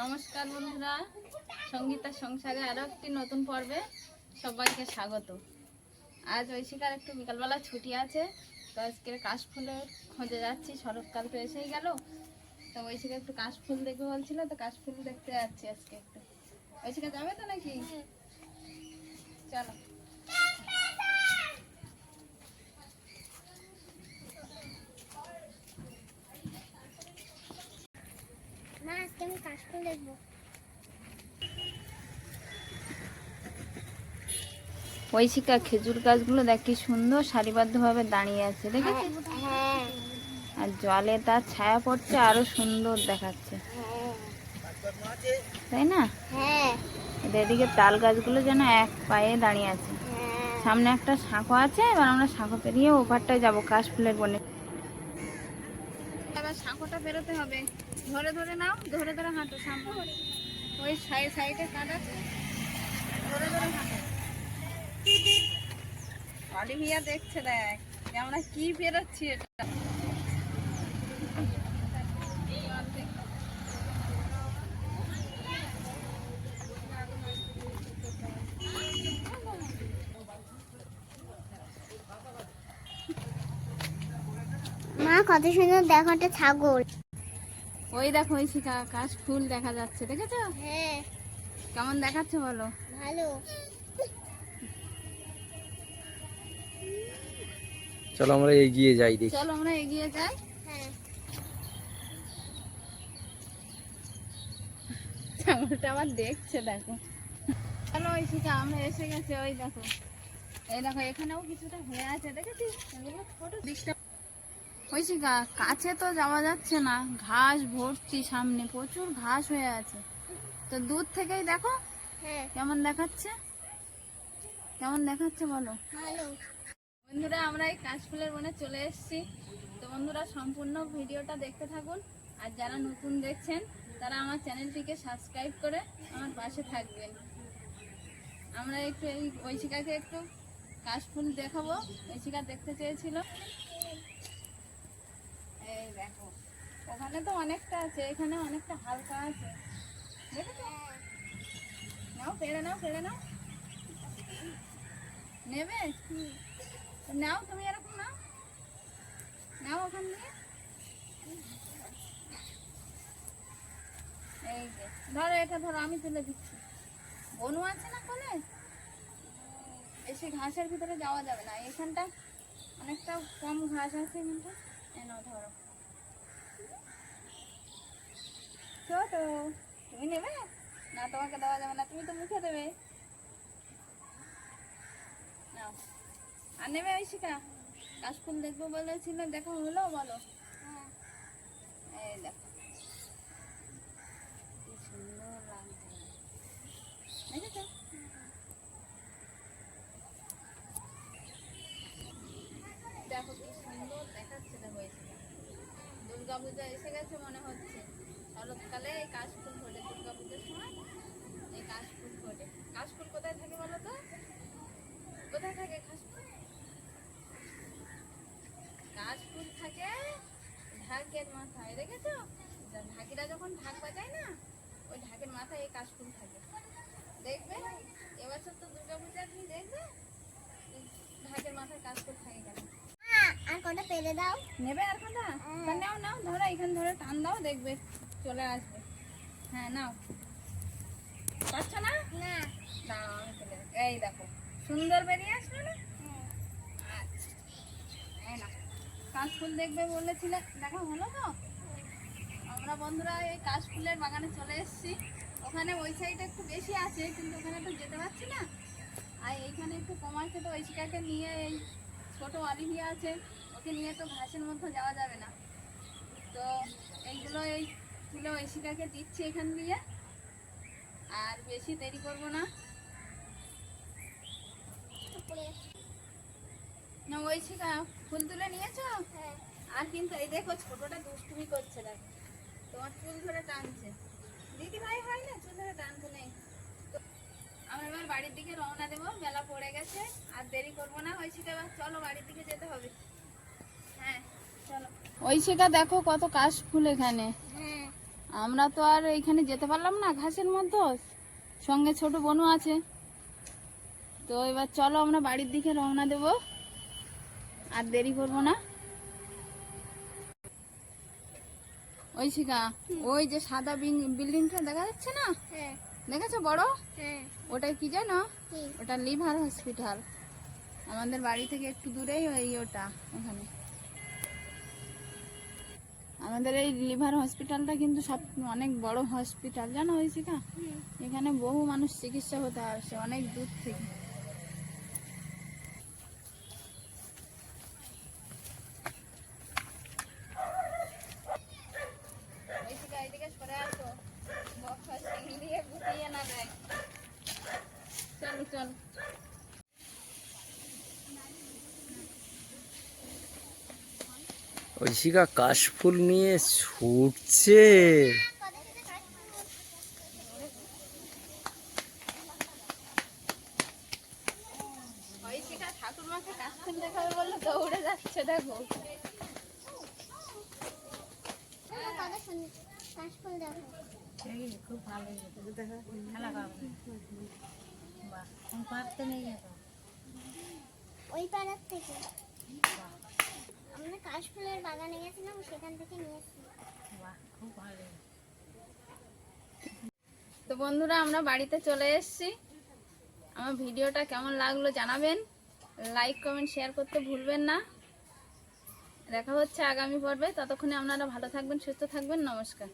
নমস্কার বন্ধুরা। সঙ্গীতার সংসারে আরও একটি নতুন পর্বে সবাইকে স্বাগত। আজ ঐশিকার একটু বিকালবেলা ছুটি আছে তো আজকে কাশফুলের খোঁজে যাচ্ছি শরৎকাল তো এসেই গেল। তো ঐশিকা একটু কাশফুল দেখবে বলছিল তো কাশফুল দেখতে যাচ্ছি আজকে একটু। ঐশিকা যাবে তো নাকি? চলো মা আজকে আমি কাশফুল দেখব। ঐশিকা খেজুর গাছগুলো দেখ কি সুন্দর সারিবদ্ধভাবে দাঁড়িয়ে আছে দেখেছি হ্যাঁ আর জলে তার ছায়া পড়ছে আরও সুন্দর দেখাচ্ছে। হ্যাঁ। তাই না? হ্যাঁ। এদিকে তাল গাছগুলো যেন এক পায়ে দাঁড়িয়ে আছে। হ্যাঁ। সামনে একটা শাঁখো আছে এবার আমরা শাঁখো পেরিয়ে ওপারটায় যাব কাশফুলের বনে। এবার শাঁখোটা বেরোতে হবে। ধরে ধরে নাও, ধরে ধরে হাঁটো, সামনে ওই সাইড সাইডে কাট ধরে ধরে হাঁটো। অলিভিয়া দেখছে, দেখ। আমরা কি বেরোচ্ছি এটা। মা, কত সুন্দর দেখো একটা ছাগল। ওই দেখো ওই শিকা কাশ ফুল দেখা যাচ্ছে দেখেছ? হ্যাঁ। কেমন দেখাচ্ছে বলো? ভালো। চলো আমরা এগিয়ে যাই দেখি। চলো আমরা এগিয়ে যাই। হ্যাঁ। ছাগলটা আবার দেখছে দেখো। চলো ওই শিকা আমরা এসে গেছি ওই দেখো। এই দেখো এখানেও কিছুটা হয়ে আছে দেখেছিস? ছোট। দিকটা শিকা কাছে তো যাওয়া যাচ্ছে না। ঘাস ভর্তি সামনে প্রচুর ঘাস হয়ে আছে। তো দূর থেকেই দেখো। হ্যাঁ। কেমন দেখাচ্ছে? কেমন দেখাচ্ছে বলো? বন্ধুরা আমরা এই কাশফুলের বনে চলে এসেছি। তো বন্ধুরা সম্পূর্ণ ভিডিওটা দেখতে থাকুন। আর যারা নতুন দেখছেন তারা আমার চ্যানেলটিকে সাবস্ক্রাইব করে আমার পাশে থাকবেন। আমরা একটু এই ঐশিকাকে একটু কাশফুল দেখাবো। ঐশিকা দেখতে চেয়েছিল। দেখো, ওখানে তো অনেকটা আছে, এখানে অনেকটা হালকা আছে। নাও, পেড়ে নাও পেড়ে নাও। নেবে? নাও, তুমি এরকম নাও। নাও ওখান দিয়ে। এই যে, ধরো এটা ধরো, আমি তুলে দিচ্ছি। বনু আছে না কোলে? বেশি ঘাসের ভিতরে যাওয়া যাবে না। এখানটা অনেকটা কম ঘাস আছে এখানটা এনো ধরো। ছোট। তুমি নেবে? না তোমাকে দেওয়া যাবে না তুমি তো মুখে দেবে। নাও। আর নেবে ঐশিকা কাশফুল দেখব বলেছিল দেখা হলো বলো। এই দেখো। কি সুন্দর লাগছে। দেখেছ? দেখো কি সুন্দর দেখাচ্ছে দেখো দুর্গা পূজা এসে গেছে মনে হচ্ছে। শরৎকালে এই কাশফুল ফোটে দুর্গা পুজোর সময় এই কাশফুল ফোটে কাশফুল কোথায় থাকে বলো তো? কোথায় থাকে কাশফুল? কাশফুল থাকে ঢাকের মাথায় দেখেছ? ঢাকিরা যখন ঢাক বাজায় না ওই ঢাকের মাথায় এই কাশফুল থাকে। দেখবে? এবছর তো দুর্গা পূজা তুমি দেখবে? ঢাকের মাথায় কাশফুল থাকে কেন? আর কটা পেরে দাও। নেবে আর কোনটা নাও নাও ধরো এখানে ধরে টান দাও দেখবে। চলে আসবে। হ্যাঁ নাও। পাচ্ছ না? আমি এই দেখো সুন্দর বেরিয়ে আসলো না? আচ্ছা এই না কাশফুল দেখবে বলেছিলে। দেখা হলো তো? আমরা বন্ধুরা এই কাশফুলের বাগানে চলে এসেছি। ওখানে ওই সাইডে একটু বেশি আছে কিন্তু ওখানে তো যেতে পারছি না। আর এইখানে একটু কম আছে তো ওই শিকাকে নিয়ে এই ছোট অলিভিয়া আছে। ওকে নিয়ে তো ঘাসের মধ্যে যাওয়া যাবে না। তো এইগুলো এই তুলে ওই শিকাকে দিচ্ছি এখান দিয়ে। আর বেশি দেরি করব না। না ওই ফুল তুলে নিয়েছো? হ্যাঁ। আর কিন্তু এই দেখো ছোটটা দুষ্টুমি করছে দেখো। তোমার চুল ধরে টানছে। দিদি ভাই হয় না চুল ধরে টানতে নেই। আমরা এবার বাড়ির দিকে রওনা দেবো বেলা পড়ে গেছে আর দেরি করব না। ওই শিকা এবার চলো বাড়ির দিকে যেতে হবে। হ্যাঁ চলো। ওই শিকা দেখো কত কাশ ফুল এখানে। হ্যাঁ আমরা তো আর এইখানে যেতে পারলাম না ঘাসের মধ্যে সঙ্গে ছোট বনু আছে। তো এবার চলো আমরা বাড়ির দিকে রওনা দেব। আর দেরি করব না। ওই শিখা ওই যে সাদা বিল্ডিংটা দেখা যাচ্ছে না? হ্যাঁ। দেখেছ বড়? হ্যাঁ। ওটাই কি জানো ওটা লিভার হসপিটাল। আমাদের বাড়ি থেকে একটু দূরেই ওই ওটা ওখানে। আমাদের এই লিভার হসপিটালটা কিন্তু সব অনেক বড় হসপিটাল। জানো হয়েছে এখানে বহু মানুষ চিকিৎসা হতে আসে অনেক দূর থেকে ঐশিকা, এদিকে সরে আসো। বক্সা শিং দিয়ে গুটিয়ে না দেয়। চলো চলো ঐশিকা কাশফুল নিয়ে ছুটছে। ঐশিকা ঠাকুরমাকে কাশফুল দেখাবে বলল দৌড়ে যাচ্ছে দেখো কত সুন্দর কাশফুল দেখো ওই পাড়ার থেকে আমরা বাগানে গেছিলাম, সেখান থেকে নিয়েছি তো বন্ধুরা, আমরা বাড়িতে চলে এসেছি। আমার ভিডিওটা কেমন লাগল জানাবেন। লাইক কমেন্ট শেয়ার করতে ভুলবেন না। দেখা হচ্ছে আগামী পর্বে। ততক্ষণে আপনারা ভালো থাকবেন, সুস্থ থাকবেন। নমস্কার।